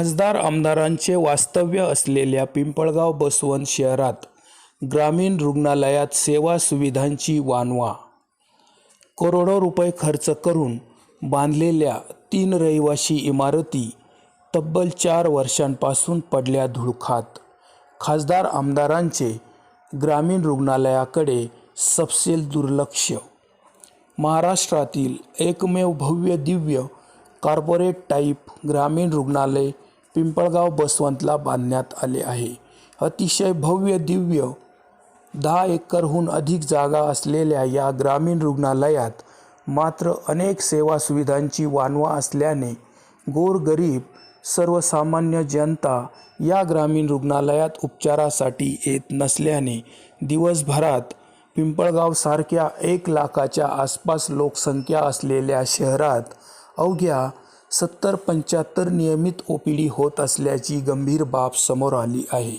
खासदार आमदारांचे वास्तव्य असलेल्या पिंपळगाव बसवंत शहरात ग्रामीण रुग्णालयात सेवा सुविधांची वानवा. करोडो रुपये खर्च करून बांधलेल्या तीन रहिवाशी इमारती तब्बल चार वर्षांपासून पडल्या धुळखात. खासदार आमदारांचे ग्रामीण रुग्णालयाकडे सपसेल दुर्लक्ष. महाराष्ट्रातील एकमेव भव्य दिव्य कॉर्पोरेट टाईप ग्रामीण रुग्णालय पिंपळगाव बसवंतला बांधण्यात आले आहे. अतिशय भव्य दिव्य दहा एकरहून अधिक जागा असलेल्या या ग्रामीण रुग्णालयात मात्र अनेक सेवा सुविधांची वानवा असल्याने गोरगरीब सर्वसामान्य जनता या ग्रामीण रुग्णालयात उपचारासाठी येत नसल्याने दिवसभरात पिंपळगावसारख्या एक लाखाच्या आसपास लोकसंख्या असलेल्या शहरात अवघ्या सत्तर पंच्याहत्तर नियमित ओ पी डी होत असल्याची गंभीर बाब समोर आली आहे.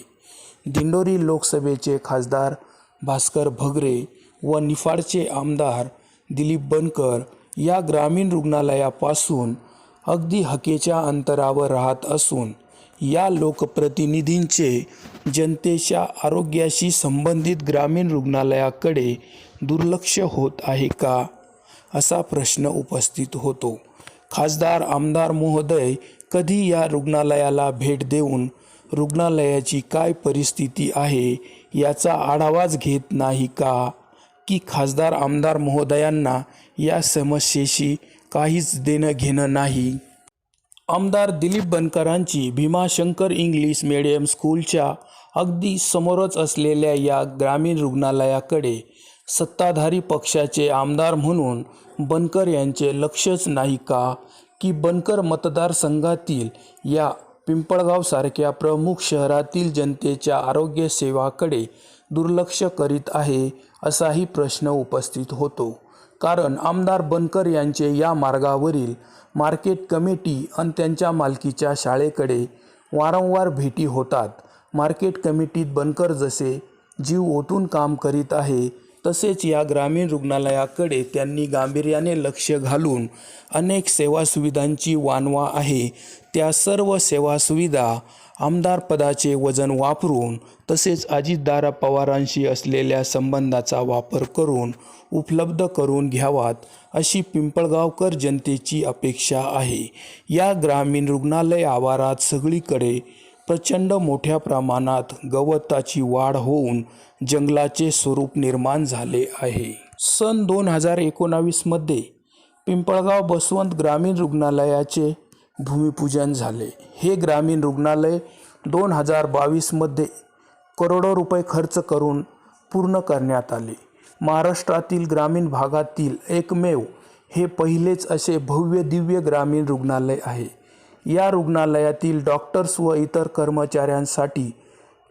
दिंडोरी लोकसभेचे खासदार भास्कर भगरे व निफाडचे आमदार दिलीप बनकर या ग्रामीण रुग्णालयापासून अगदी हकेच्या अंतरावर राहत असून या लोकप्रतिनिधींचे जनतेच्या आरोग्याशी संबंधित ग्रामीण रुग्णालयाकडे दुर्लक्ष होत आहे का? असा प्रश्न उपस्थित होतो. खासदार आमदार महोदय कधी या रुग्णालयाला भेट देऊन रुग्णालयाची काय परिस्थिती आहे याचा आढावाच घेत नाही का? की खासदार आमदार महोदयांना या समस्येशी काहीच देणं घेणं नाही. आमदार दिलीप बनकरांची भीमाशंकर इंग्लिश मिडियम स्कूलच्या अगदी समोरच असलेल्या या ग्रामीण रुग्णालयाकडे सत्ताधारी पक्षाचे आमदार म्हणून बनकर यांचे लक्षच नाही का? की बनकर मतदारसंघातील या पिंपळगावसारख्या प्रमुख शहरातील जनतेच्या आरोग्य सेवाकडे दुर्लक्ष करीत आहे असाही प्रश्न उपस्थित होतो. कारण आमदार बनकर यांचे या मार्गावरील मार्केट कमिटी आणि त्यांच्या मालकीच्या शाळेकडे वारंवार भेटी होतात. मार्केट कमिटीत बनकर जसे जीव ओतून काम करीत आहे तसेच या ग्रामीण रुग्णालयाकडे त्यांनी गांभीर्याने लक्ष घालून अनेक सेवा सुविधांची वानवा आहे. त्या सर्व सेवा सुविधा आमदारपदाचे वजन वापरून तसेच अजितदारा पवारांशी असलेल्या संबंधाचा वापर करून उपलब्ध करून घ्यावात अशी पिंपळगावकर जनतेची अपेक्षा आहे. या ग्रामीण रुग्णालय आवारात सगळीकडे प्रचंड मोठ्या प्रमाणात गवताची वाढ होऊन जंगलाचे स्वरूप निर्माण झाले आहे. सन दोन हजार एकोणावीसमध्ये पिंपळगाव बसवंत ग्रामीण रुग्णालयाचे भूमिपूजन झाले. हे ग्रामीण रुग्णालय दोन हजार बावीसमध्ये करोडो रुपये खर्च करून पूर्ण करण्यात आले. महाराष्ट्रातील ग्रामीण भागातील एकमेव हे पहिलेच असे भव्य दिव्य ग्रामीण रुग्णालय आहे. या रुग्णालयातील डॉक्टर्स व इतर कर्मचाऱ्यांसाठी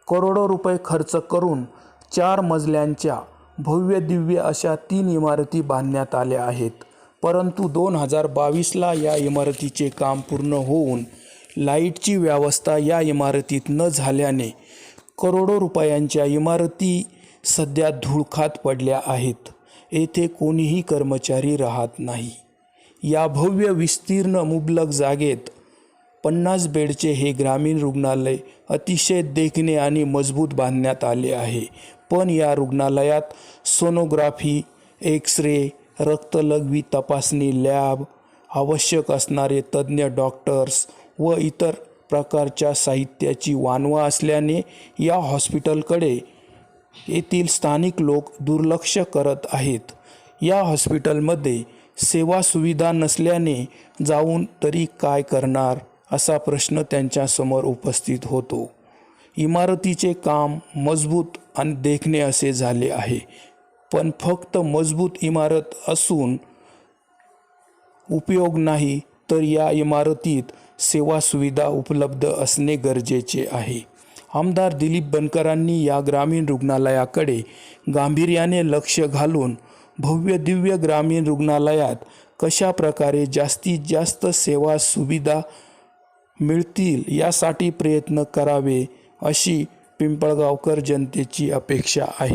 करोडो रुपये खर्च करून चार मजल्यांच्या भव्य दिव्य अशा तीन इमारती बांधण्यात आल्या आहेत. परंतु दोन हजार बावीसला या इमारतीचे काम पूर्ण होऊन लाईटची व्यवस्था या इमारतीत न झाल्याने करोडो रुपयांच्या इमारती सध्या धुळखात पडल्या आहेत. येथे कोणीही कर्मचारी राहत नाही. या भव्य विस्तीर्ण मुबलक जागेत पन्नास बेडचे हे ग्रामीण रुग्णालय अतिशय देखणे आणि मजबूत बांधण्यात आले आहे. पण या रुग्णालयात सोनोग्राफी एक्स रे रक्तलघवी तपासणी लॅब आवश्यक असणारे तज्ज्ञ डॉक्टर्स व इतर प्रकारच्या साहित्याची वानवा असल्याने या हॉस्पिटलकडे येथील स्थानिक लोक दुर्लक्ष करत आहेत. या हॉस्पिटलमध्ये सेवा सुविधा नसल्याने जाऊन तरी काय करणार? असा प्रश्न त्यांच्यासमोर उपस्थित होतो. इमारतीचे काम मजबूत आणि देखणे असे झाले आहे. पण फक्त मजबूत इमारत असून उपयोग नाही तर या इमारतीत सेवा सुविधा उपलब्ध असणे गरजेचे आहे. आमदार दिलीप बनकरांनी या ग्रामीण रुग्णालयाकडे गांभीर्याने लक्ष घालून भव्य दिव्य ग्रामीण रुग्णालयात कशा प्रकारे जास्तीत जास्त सेवा सुविधा मिळतील यासाठी प्रयत्न करावे अशी पिंपळगावकर जनतेची अपेक्षा आहे.